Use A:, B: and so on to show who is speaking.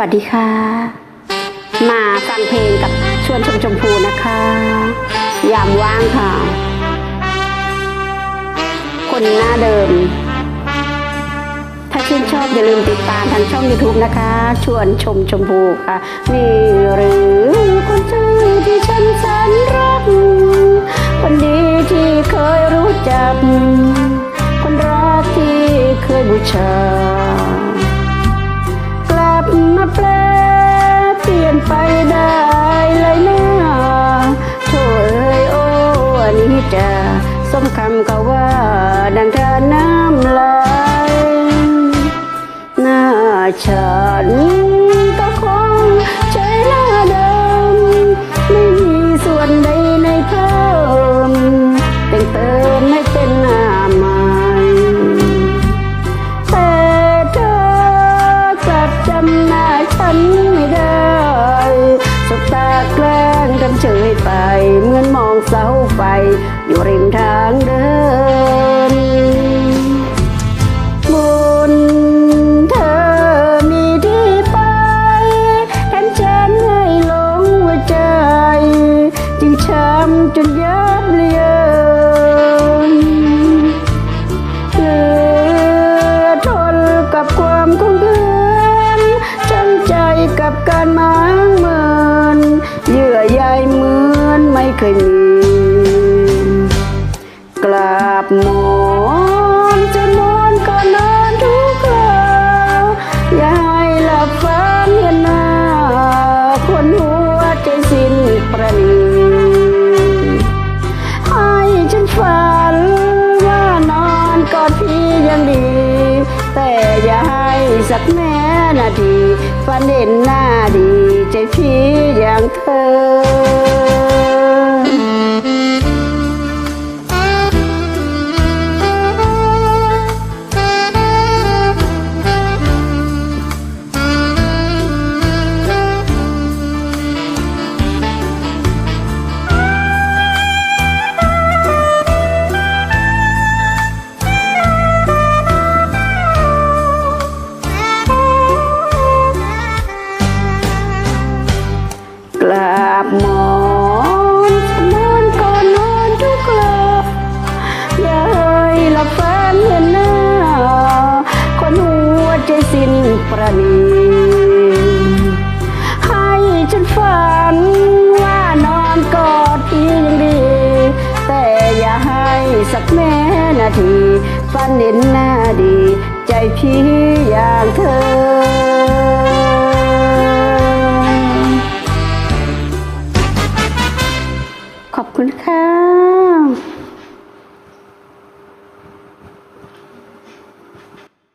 A: วัสดีค่ะ มาฟังเพลงกับชวนชมชมพูนะคะ ยามว่างค่ะ คนหน้าเดิม ถ้าชื่นชอบอย่าลืมติดตามทางช่อง YouTube นะคะ ชวนชมชมพูค่ะนี่หรือคนชื่อที่ฉันแสนรัก คนดีที่เคยรู้จัก คนรักที่เคยบูชา แปลเปลี่ยนไปได้เลยนะโถ่เอ้ยโอ้อันนี้จะสมคำเขาว่า ดังทานน้ำไหลหน้าฉัน น้าฉันไม่ได้สบตาแกล้งกันเฉยไป เหมือนมองเสาไฟ อยู่ริมทางเดิน ราบหมอนจนนอนก็นอนทุกคราวอย่าให้หลับฝันเห็นหน้าคนหัวใจสิ้นประณีให้ฉันฝันว่านอนกอดพี่ยังดี แต่อย่าให้สักแม้นาทีฝันเห็นหน้าดีใจพี่อย่างเธอ กราบหมอนฉันนอนก่อนนอนทุกคราอย่าให้หลับฝันเห็นหน้าคนหัวใจสิ้นประณีให้ฉันฝันว่านอนกอดพี่ยังดี แต่อย่าให้สักแม้นาทีฝันเห็นหน้าดี ใจพี่